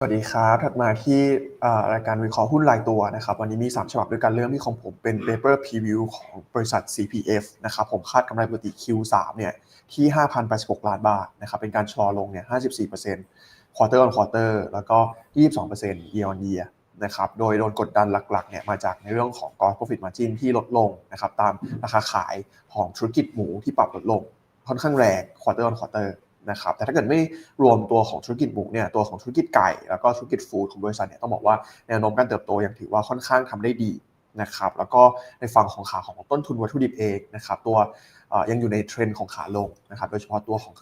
สวัสดีครับ ถัดมาที่รายการวิเคราะห์หุ้นรายตัวนะครับ วันนี้มี 3 ฉบับด้วยกันเริ่มที่ของผมเป็น paper preview ของบริษัท CPF นะครับ ผมคาดกำไรปกติ Q3 เนี่ยที่ 5,086 ล้านบาทนะครับ เป็นการชะลอลงเนี่ย 54% quarter on quarter แล้วก็ 22% year on year นะครับ โดยโดนกดดันหลักๆเนี่ยมาจากในเรื่องของ gross profit margin ที่ลดลงนะครับ ตามราคาขายของธุรกิจหมูที่ปรับลดลงค่อนข้างแรง quarter on quarter นะครับแต่ถ้าเกิดไม่รวมตัวของธุรกิจหมูเนี่ยตัวของธุรกิจไก่แล้วก็ธุรกิจฟู้ดของบริษัทเนี่ยต้องบอกว่าแนวโน้มการเติบโตยังถือว่าค่อนข้างทำได้ดีนะครับแล้วก็ในฝั่งของขาของต้นทุนวัตถุดิบเองนะครับตัวยังอยู่ในเทรนด์ของขาลงนะครับโดยเฉพาะตัวของ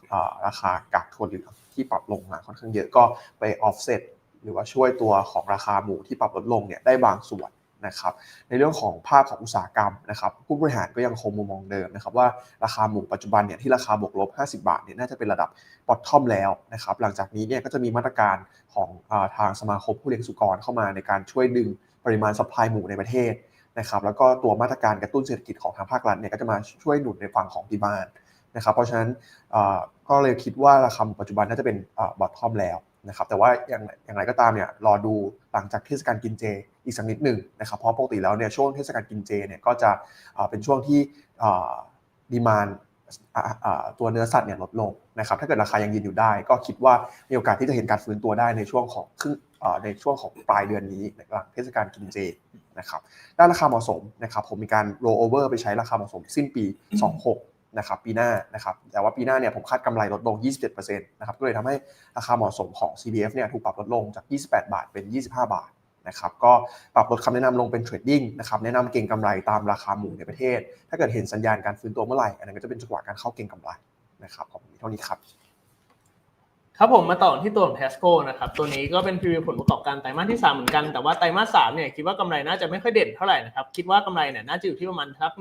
ราคากากถั่วเหลืองที่ปรับลงมาค่อนข้างเยอะก็ไปออฟเซตหรือว่าช่วยตัวของราคาหมูที่ปรับลดลงเนี่ยได้บางส่วน นะครับในเรื่องของภาพของอุตสาหกรรมนะครับผู้บริหารก็ยังคงมุมมองเดิมนะครับว่าราคาหมูปัจจุบันเนี่ยที่ราคาบวกลบ 50 บาทเนี่ยน่าจะเป็นระดับบอททอมแล้วนะครับหลังจากนี้เนี่ยก็จะมีมาตรการของทางสมาคมผู้เลี้ยงสุกรเข้ามาในการช่วยดึงปริมาณสปายหมูในประเทศนะครับแล้วก็ตัวมาตรการกระตุ้นเศรษฐกิจของทางภาครัฐเนี่ยก็จะมาช่วยหนุนในฝั่งของดีมานนะครับเพราะฉะนั้นก็เลยคิดว่าราคาปัจจุบันน่าจะเป็นบอททอมแล้ว นะครับแต่ว่าอย่างอย่างไรก็ตามเนี่ยรอดูหลังจากเทศกาลกินเจอีกสักนิดหนึ่งนะครับเพราะปกติแล้วเนี่ยช่วงเทศกาลกินเจเนี่ยก็จะเป็นช่วงที่ดีมานตัวเนื้อสัตว์เนี่ยลดลงนะครับถ้าเกิดราคายังยืนอยู่ได้ ก็คิดว่ามีโอกาสที่จะเห็นการฟื้นตัวได้ในช่วงของครึ่งในช่วงของปลายเดือนนี้หลังเทศกาลกินเจนะครับด้านราคาเหมาะสมนะครับผมมีการ roll over ไปใช้ราคาเหมาะสมสิ้นปี 26 นะครับปีหน้านะครับแต่ว่าปีหน้าเนี่ยผมคาดกำไรลดลง 27%นะครับก็เลยทำให้ราคาเหมาะสมของ CPF เนี่ยถูกปรับลดลงจาก 28 บาทเป็น 25 บาทนะครับก็ปรับลดคำแนะนำลงเป็นเทรดดิ้งนะครับแนะนำเก็งกำไรตามราคาหมูในประเทศ ถ้าเกิดเห็นสัญญาณการฟื้นตัวเมื่อไหร่อันนั้นก็จะเป็นจังหวะการเข้าเก็งกำไรนะครับขอบคุณเท่านี้ครับครับผมมาต่อที่ตัวของเทสโก้นะครับตัวนี้ก็เป็นพรีวิวผลประกอบการไตรมาสที่ 3 เหมือนกันแต่ว่าไตรมาส3เนี่ยคิดว่ากำไรน่าจะไม่ค่อยเด่นเท่าไหร่นะครับคิดว่ากำไรเนี่ยน่าจะอยู่ที่ประมาณสัก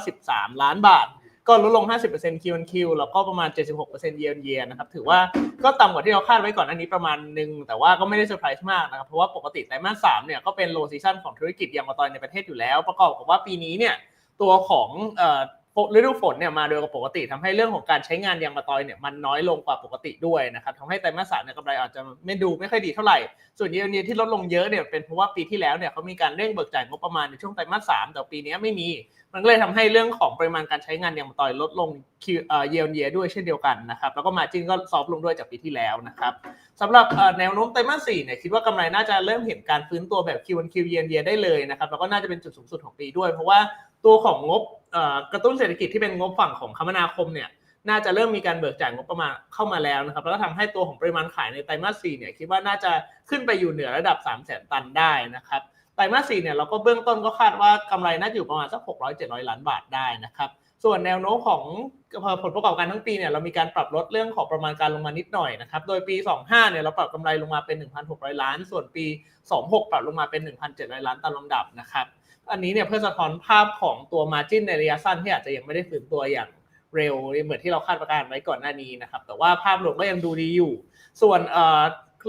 193 ล้านบาท ก็ลดลง 50% Q on Q แล้วก็ประมาณ 76% Year on Year นะครับ ถือว่าก็ต่ำกว่าที่เราคาดไว้ก่อนอันนี้ประมาณหนึ่งแต่ว่าก็ไม่ได้เซอร์ไพรส์มากนะครับ เพราะว่าปกติไตรมาสสามเนี่ยก็เป็นโลซีซันของธุรกิจยางมะตอยในประเทศอยู่แล้ว ประกอบกับว่าปีนี้เนี่ยตัวของ ฤดูฝนเนี่ยมาโดยปกติทำให้เรื่องของการใช้งานยางมะตอยเนี่ยมันน้อยลงกว่าปกติด้วยนะครับทำให้ไตรมาสสามเนี่ยกำไรอาจจะไม่ดูไม่ค่อยดีเท่าไหร่ ส่วนเยอเนียที่ลดลงเยอะเนี่ยเป็นเพราะว่าปีที่แล้วเนี่ยเขามีการเร่งเบิกจ่ายงบประมาณในช่วงไตรมาสสามแต่ปีนี้ไม่มี มันก็เลยทำให้เรื่องของปริมาณการใช้งานยางมะตอยลดลงเยอเนียด้วยเช่นเดียวกันนะครับแล้วก็มาจินก็ซอฟลงด้วยจากปีที่แล้วนะครับสำหรับแนวโน้มไตรมาสสี่เนี่ยคิดว่ากำไรน่าจะเริ่มเห็นการฟื้นตัวแบบ Q1 Q เยนเยได้เลยนะครับแล้วก็น่าจะเป็นจุดสูงสุดของปีด้วย เพราะว่าตัวของงบ กระตุ้นเศรษฐกิจที่เป็นงบฝั่งของคมนาคมเนี่ยน่าจะเริ่มมีการเบิกจ่ายงบประมาณเข้ามาแล้วนะครับแล้วก็ทำให้ตัวของปริมาณขายในไตรมาสสี่เนี่ยคิดว่าน่าจะขึ้นไปอยู่เหนือระดับ 3 0 0 0 0 0ตันได้นะครับไตรมาสสี่เนี่ยเราก็เบื้องต้นก็คาดว่ากำไรน่าจะอยู่ประมาณสัก600 700 ล้านบาทได้นะครับส่วนแนวโน้มของผลประกอบการทั้งปีเนี่ยเรามีการปรับลดเรื่องของประมาณการลงมานิดหน่อยนะครับโดยปี 25เนี่ยเราปรับกำไรลงมาเป็น 1,600 ล้าน ส่วนปี 26 ปรับลงมาเป็น 1,700 ล้านตามลำดับนะครับ อันนี้เนี่ยเพื่อสะท้อนภาพของตัวมาจิ้นในระยะสั้นที่อาจจะยังไม่ได้ฟื้นตัวอย่างเร็วเหมือนที่เราคาดการไว้ก่อนหน้านี้นะครับ แต่ว่าภาพรวมก็ยังดูดีอยู่ ส่วน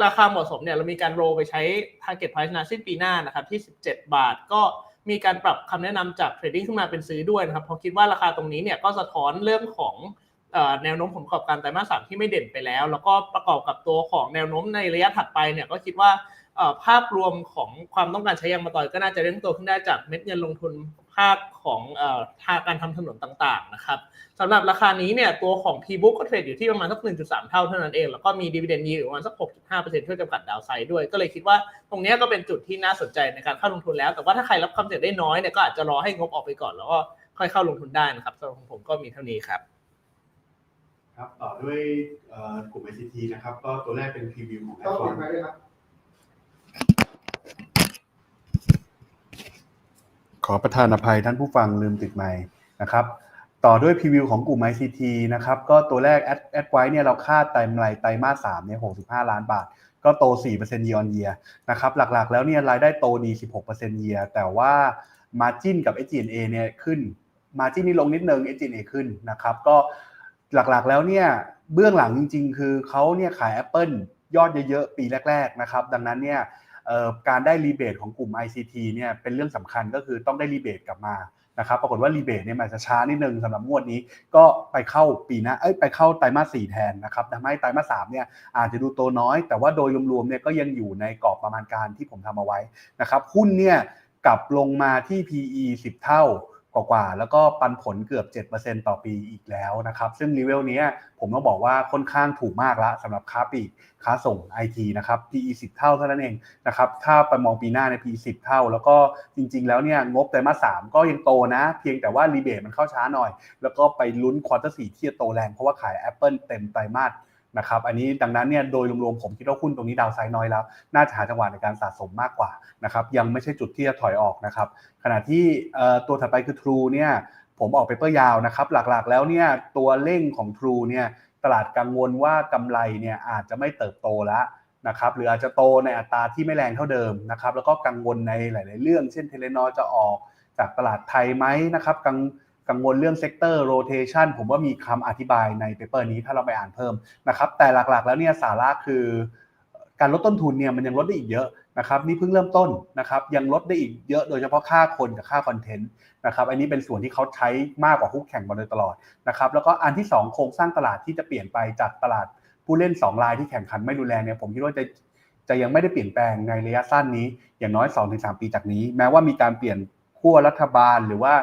ราคาเหมาะสมเนี่ยเรามีการโรไปใช้ target price นาสิ้นปีหน้านะครับที่ 17 บาท ก็มีการปรับคำแนะนำจากเทรดดิ้งขึ้นมาเป็นซื้อด้วยนะครับเพราะคิดว่าราคาตรงนี้เนี่ยก็สะท้อนเรื่องของแนวโน้มผลประกอบการไตรมาสสามที่ไม่เด่นไปแล้ว แล้วก็ประกอบกับตัวของแนวโน้มในระยะถัดไปเนี่ยก็คิดว่า ภาพรวมของความต้องการใช้ยางมะตอยก็น่าจะเร่งตัวขึ้นได้จากเม็ดเงินลงทุนภาคของทางการทำถนนต่างๆนะครับสำหรับราคานี้เนี่ยตัวของ P book ก็เทรดอยู่ที่ประมาณสัก 1.3 เท่าเท่านั้นเอง แล้วก็มีดีเวเดนยีอยู่ประมาณสัก 6.5%ช่วยจำกัดดาวไซด์ด้วย ก็เลยคิดว่าตรงนี้ก็เป็นจุดที่น่าสนใจในการเข้าลงทุนแล้ว แต่ว่าถ้าใครรับความเสี่ยงได้น้อยเนี่ยก็อาจจะรอให้งบออกไปก่อนแล้วก็ค่อยเข้าลงทุนได้นะครับสำหรับผมก็มีเท่านี้ครับครับต่อด้วยกลุ่ม ICT นะครับก็ตัวแรกเป็นพรีวิวของแอปฟอน ขอประทานอภัยท่านผู้ฟังลืมติดไมค์นะครับต่อด้วยพรีวิวของกลุ่ม ICT นะครับก็ตัวแรกแอดแอดไว้เนี่ยเราคาดไตรมไรไตรมาส3เนี่ย65ล้านบาท ก็โต 4% year on year นะครับหลักๆ แล้วเนี่ยรายได้โตดี 16% year แต่ว่า margin กับ SG&A เนี่ยขึ้น margin นี่ลงนิดนึง SG&A ขึ้นนะครับก็หลักๆแล้วเนี่ยเบื้องหลังจริง ๆ คือเขาเนี่ยขาย Apple ยอดเยอะๆ ปีแรก ๆ นะครับ ดังนั้นเนี่ย การได้รีเบทของกลุ่ม ICT เนี่ยเป็นเรื่องสำคัญก็คือต้องได้รีเบทกลับมานะครับปรากฏว่ารีเบทเนี่ยมันอาจะช้านิดนึงสำหรับงวดนี้ ก็ไปเข้าปีหน้าเอ้ยไปเข้าไตรมาสสี่แทนนะครับทำให้ไตรมาสสามเนี่ยอาจจะดูโตน้อย แต่ว่าโดยรวมๆเนี่ยก็ยังอยู่ในกรอบประมาณการที่ผมทำเอาไว้นะครับหุ้นเนี่ยกลับลงมาที่ PE 10 เท่า กว่าๆแล้วก็ปันผลเกือบ 7%ต่อปีอีกแล้วนะครับ ซึ่งรีเวลนี้ผมต้องบอกว่าค่อนข้างถูกมากละสำหรับค้าปลีกค้าส่ง IT นะครับ PE 10 เท่าเท่านั้นเองนะครับ ถ้าไปมองปีหน้าใน PE 10 เท่า แล้วก็จริง ๆ แล้วเนี่ยงบไตรมาส3ก็ยังโตนะ เพียงแต่ว่ารีเบทมันเข้าช้าหน่อย แล้วก็ไปลุ้นควอเตอร์4ที่จะโตแรงเพราะว่าขาย Apple เต็มไตรมาส นะครับอันนี้ดังนั้นเนี่ยโดยรวมๆผมคิดว่าหุ้นตรงนี้ดาวไซด์น้อยแล้ว น่าจะหาจังหวะในการสะสมมากกว่านะครับยังไม่ใช่จุดที่จะถอยออกนะครับขณะที่ตัวถัดไปคือ True เนี่ยผมออกเปเปอร์ยาวนะครับหลักๆ แล้วเนี่ยตัวเร่งของ True เนี่ยตลาดกังวลว่ากำไรเนี่ยอาจจะไม่เติบโตแล้วนะครับหรืออาจจะโตในอัตราที่ไม่แรงเท่าเดิมนะครับแล้วก็กังวลในหลาย ๆ เรื่อง เช่นเทเลนอจะออกจากตลาดไทยไหมนะครับกัง กังวลเรื่องเซกเตอร์โรเทชันผมว่ามีคำอธิบายในเปเปอร์นี้ถ้าเราไปอ่านเพิ่มนะครับ แต่หลักๆ แล้วเนี่ยสาระคือการลดต้นทุนเนี่ยมันยังลดได้อีกเยอะนะครับนี่เพิ่งเริ่มต้นนะครับยังลดได้อีกเยอะโดยเฉพาะค่าคนกับค่าคอนเทนต์นะครับอันนี้เป็นส่วนที่เขาใช้มากกว่าคู่แข่งมาโดยตลอดนะครับแล้วก็อันที่ 2 โครงสร้างตลาดที่จะเปลี่ยนไปจากตลาดผู้เล่น 2 รายที่แข่งขันไม่รุนแรงเนี่ยผมคิดว่าจะจะยังไม่ได้เปลี่ยนแปลงในระยะสั้นนี้อย่างน้อย 2-3 ปีจากนี้ แม้ว่ามีการเปลี่ยนขั้วรัฐบาลหรือว่า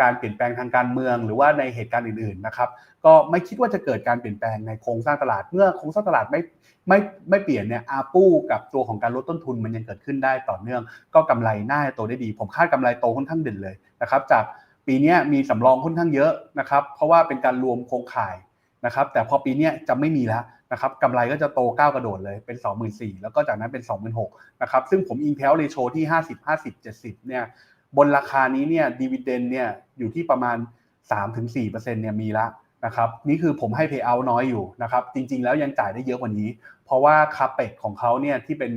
การเปลี่ยนแปลงทางการเมือง หรือว่าในเหตุการณ์อื่นๆนะครับ ก็ไม่คิดว่าจะเกิดการเปลี่ยนแปลงในโครงสร้างตลาดเมื่อโครงสร้างตลาดไม่ไม่ไม่เปลี่ยนเนี่ยอาปูกับตัวของการลดต้นทุนมันยังเกิดขึ้นได้ต่อเนื่อง ก็กำไรน่าโตได้ดี ผมคาดกำไรโตค่อนข้างเด่นเลยนะครับ จากปีนี้มีสำรองค่อนข้างเยอะนะครับ เพราะว่าเป็นการรวมโครงข่ายนะครับ แต่พอปีนี้จะไม่มีแล้วนะครับกำไรก็จะโตก้าวกระโดดเลยเป็น 24,000 แล้วก็จากนั้นเป็น 26,000นะครับ ซึ่งผมอิงเพลเรโชที่ 50 50 70เนี่ย บนราคานี้เนี่ยดีเวเดนเนี่ยอยู่ที่ประมาณ 3-4%เนี่ยมีละนะครับนี่คือผมให้ payout น้อยอยู่นะครับจริงๆ แล้วยังจ่ายได้เยอะกว่านี้ เพราะว่าคาเปกของเขาเนี่ยที่เป็น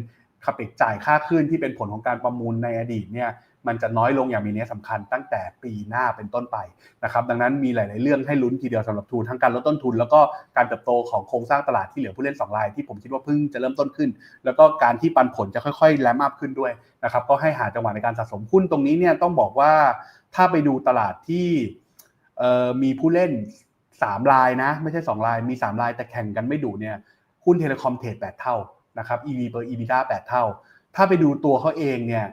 คาเปกจ่ายค่าขึ้นที่เป็นผลของการประมูลในอดีตเนี่ยมันจะน้อยลงอย่างมีนัยสำคัญตั้งแต่ปีหน้าเป็นต้นไปนะครับดังนั้นมีหลาย ๆ เรื่องให้ลุ้นทีเดียวสำหรับทูนทั้งการลดต้นทุน แล้วก็การเติบโตของโครงสร้างตลาดที่เหลือผู้เล่น2รายที่ผมคิดว่าเพิ่งจะเริ่มต้นขึ้น แล้วก็การที่ปันผลจะค่อย ๆ แลมอัพขึ้นด้วยนะครับก็ให้หาจังหวะในการสะสมหุ้นตรงนี้เนี่ยต้องบอกว่าถ้าไปดูตลาดที่มีผู้เล่น 3 รายนะ ไม่ใช่ 2 รายมี 3 รายแต่แข่งกันไม่ดุเนี่ยหุ้นเทเลคอมเทรด8เท่า นะครับ EV per EBITDA 8 เท่า ถ้าไปดูตัวเขาเองเนี่ย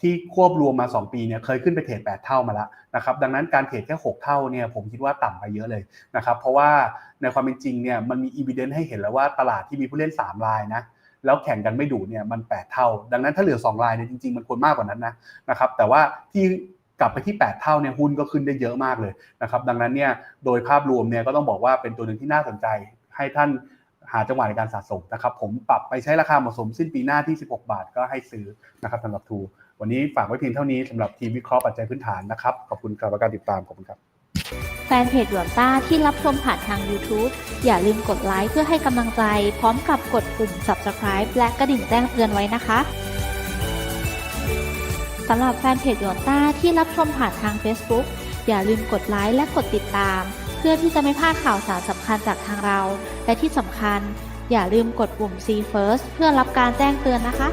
ที่ควบรวมมา 2 ปีเนี่ยเคยขึ้นไปเทรด8เท่ามาแล้วนะครับดังนั้นการเทรดแค่ 6 เท่าเนี่ยผมคิดว่าต่ำไปเยอะเลยนะครับเพราะว่าในความเป็นจริงเนี่ยมันมี evidence ให้เห็นแล้วว่าตลาดที่มีผู้เล่น 3 รายนะแล้วแข่งกันไม่ดุเนี่ยมัน 8 เท่า ดังนั้นถ้าเหลือ 2 รายเนี่ยจริงๆ มันควรมากกว่านั้นนะนะครับแต่ว่าที่กลับไปที่ 8 เท่าเนี่ยหุ้นก็ขึ้นได้เยอะมากเลยนะครับดังนั้นเนี่ยโดยภาพรวมเนี่ยก็ต้องบอกว่าเป็นตัวหนึ่งที่น่าสนใจให้ท่าน หาจังหวะในการสะสมนะครับ ผมปรับไปใช้ราคาเหมาะสมสิ้นปีหน้าที่ 16 บาทก็ให้ซื้อนะครับสำหรับทูวันนี้ฝากไว้เพียงเท่านี้สำหรับทีมวิเคราะห์ปัจจัยพื้นฐานนะครับขอบคุณครับการติดตามขอบคุณครับแฟนเพจหยวนต้าที่รับชมผ่านทาง YouTube อย่าลืมกดไลค์เพื่อให้กำลังใจ พร้อมกับกดปุ่ม Subscribe และกระดิ่งแจ้งเตือนไว้นะคะสำหรับแฟนเพจหยวนต้าที่รับชมผ่านทาง Facebook อย่าลืมกดไลค์และกดติดตาม เพื่อที่จะไม่พลาดข่าวสารสำคัญจากทางเรา และที่สำคัญอย่าลืมกดปุ่ม See First เพื่อรับการแจ้งเตือนนะคะ